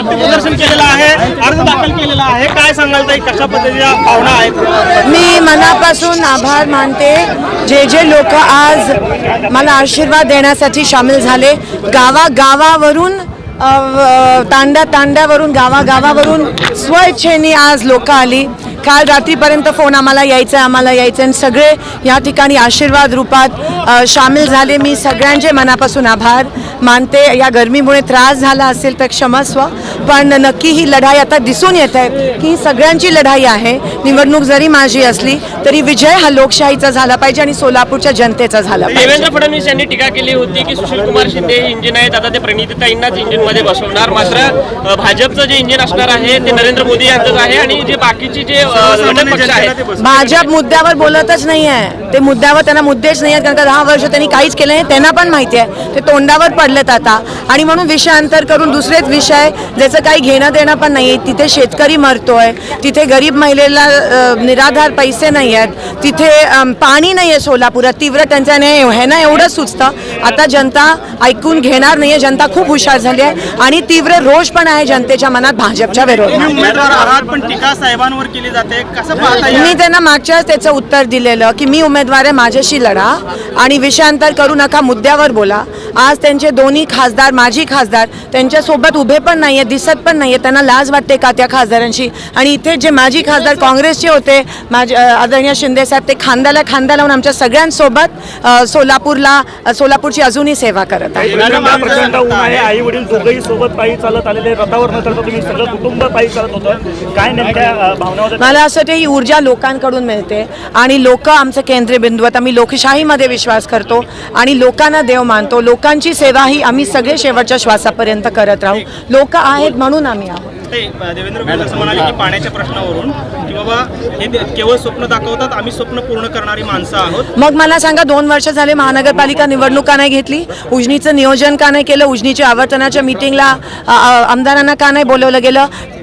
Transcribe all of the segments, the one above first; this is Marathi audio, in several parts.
प्रदर्शन केलेलं आहे अर्ज दाखल केलेला आहे. काय सांगाल ताई कशा पद्धतीच्या भावना आहेत? मी मनापासून आभार मानते. जे जे लोक आज मला आशीर्वाद देण्यासाठी सामील झाले गावागावावरून तांड्या तांड्यावरून गावागावावरून स्वइच्छेने आज लोक आली. काल रात्रीपर्यंत फोन आम्हाला यायचा आहे आम्हाला यायचं आहे. आणि सगळे या ठिकाणी आशीर्वाद रूपात सामील झाले. मी सगळ्यांचे मनापासून आभार मानते. या गरमीमुळे त्रास झाला असेल तर क्षमस्व पण नक्की ही लढाई आता दिसून येत आहे की ही सगळ्यांची लढाई आहे. निवडणूक जरी माझी असली तरी विजय हा लोकशाहीचा झाला पाहिजे आणि सोलापूरच्या जनतेचा झाला पाहिजे. देवेंद्र फडणवीस यांनी टीका केली होती की सुशील कुमार शिंदे हे इंजिन आहेत आता ते प्रणितीताईंनाच इंजिनमध्ये बसवणार. मात्र भाजपचं जे इंजिन असणार आहे ते नरेंद्र मोदी यांचंच आहे आणि जे बाकीचे जे घटक पक्ष आहेत भाजप मुद्द्यावर बोलतच नाही आहे ते मुद्द्यावर त्यांना मुद्देच नाही आहेत कारण का दहा वर्ष त्यांनी काहीच केलं नाही त्यांना पण माहिती आहे. ते तोंडावर पडलेत आता. आणि म्हणून विषयांतर करून दुसरेच विषय ज्याचं काही घेणं देणं पण नाही आहे तिथे शेतकरी मरतोय तिथे गरीब महिलेला निराधार पैसे नाही आहेत तिथे पाणी नाही आहे सोलापुरात. तीव्र हे ना एवढं सुचतं. आता जनता ऐकून घेणार नाही आहे जनता खूप हुशार झाली आहे. आणि तीव्र रोष पण आहे जनतेच्या मनात भाजपच्या विरोधात. मी त्यांना मागच्याच त्याचं उत्तर दिलेलं की मी उमेदवार आहे माझ्याशी लढा. आणि विषयांतर करू नका मुद्द्यावर बोला. आज त्यांचे दोन्ही खासदार माजी खासदार त्यांच्यासोबत उभे पण नाही आहेत दिसत पण नाही आहेत त्यांना लाज वाटते का त्या खासदारांशी? आणि इथे जे माजी खासदार काँग्रेसचे होते माझे आदरणीय शिंदे साहेब ते खांद्याला खांदा लावून आमच्या सगळ्यांसोबत सोलापूरला सोलापूरची अजूनही सेवा करत आहे. आई वडील दोघंही सोबत पायी चालत आलेले रथावर न चढता तुम्ही सगळं कुटुंब पायी चालत होतं. काय नेमक्या भावना मला असं वाटतं ही ऊर्जा लोकांकडून मिळते. आणि लोक आमचं केंद्रीय बिंदू आहेत. आम्ही लोकशाहीमध्ये विश्वास करतो. आणि लोकांना देव मानतो. लोकांची सेवा ही आम्ही सगळे शेवटच्या श्वासापर्यंत करत राहू. लोक आहेत म्हणून आम्ही आहोत. ते देवेंद्र फडणवीस असं म्हणाले की पाण्याच्या प्रश्नावरून की बाबा हे दे- केवळ स्वप्न दाखवतात आम्ही स्वप्न पूर्ण करणारी माणसं आहोत. मग मला सांगा दोन वर्ष झाले महानगरपालिका निवडणूक का नाही घेतली उजनीचं नियोजन का नाही केलं उजनीच्या आवर्तनाच्या मिटिंगला आमदारांना का नाही बोलवलं गेलं?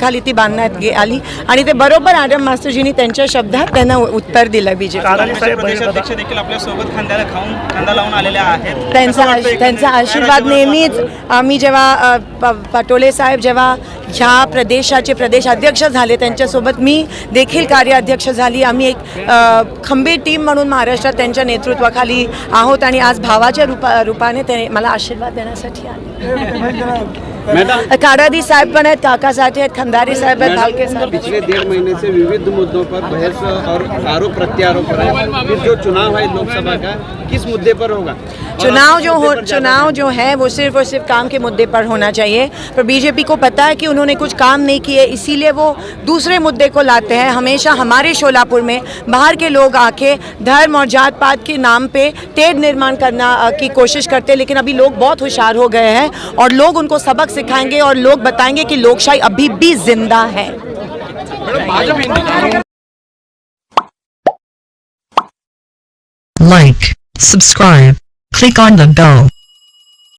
ती बांधण्यात गे- आली. आणि ते बरोबर आडम मास्टरजींनी त्यांच्या शब्दात त्यांना उत्तर दिलं बीजेपी काराजी साहेब प्रदेशाध्यक्ष देखील आपल्यासोबत खांद्याला खाऊन खांदा लावून आलेले आहेत. त्यांचा त्यांचा? आशीर्वाद नेहमीच आम्ही जेव्हा अ, प- पटोले साहेब जेव्हा ह्या प्रदेशाचे प्रदेश अध्यक्ष झाले त्यांच्यासोबत मी देखील कार्याध्यक्ष झाली. आम्ही एक अ, खंबीर टीम म्हणून महाराष्ट्रात त्यांच्या नेतृत्वाखाली आहोत आणि आज भावाच्या रूपा रूपाने ते मला आशीर्वाद देण्यासाठी आले. कारादी साहेब पण आहेत काकासाठी आहेत खंदारी साहेब आहेत भालके साहेब पिछले डेढ़ महीने से विविध मुद्दों पर बहस और आरोप प्रत्यारोप फिर जो चुनाव है लोकसभा का किस मुद्दे पर होगा? चुनाव जो हो। चुनाव जो है वो सिर्फ और सिर्फ काम के मुद्दे पर होना चाहिए। पर बीजेपी को पता है कि उन्होंने कुछ काम नहीं किए इसीलिए वो दूसरे मुद्दे को लाते हैं। हमेशा हमारे शोलापुर में बाहर के लोग आके धर्म और जात पात के नाम पे टेढ़ निर्माण करना की कोशिश करते हैं लेकिन अभी लोग बहुत होशियार हो गए हैं और लोग उनको सबक सिखाएँगे और लोग बताएँगे कि लोकशाही अभी भी ज़िंदा है। Like, subscribe, click on the bell.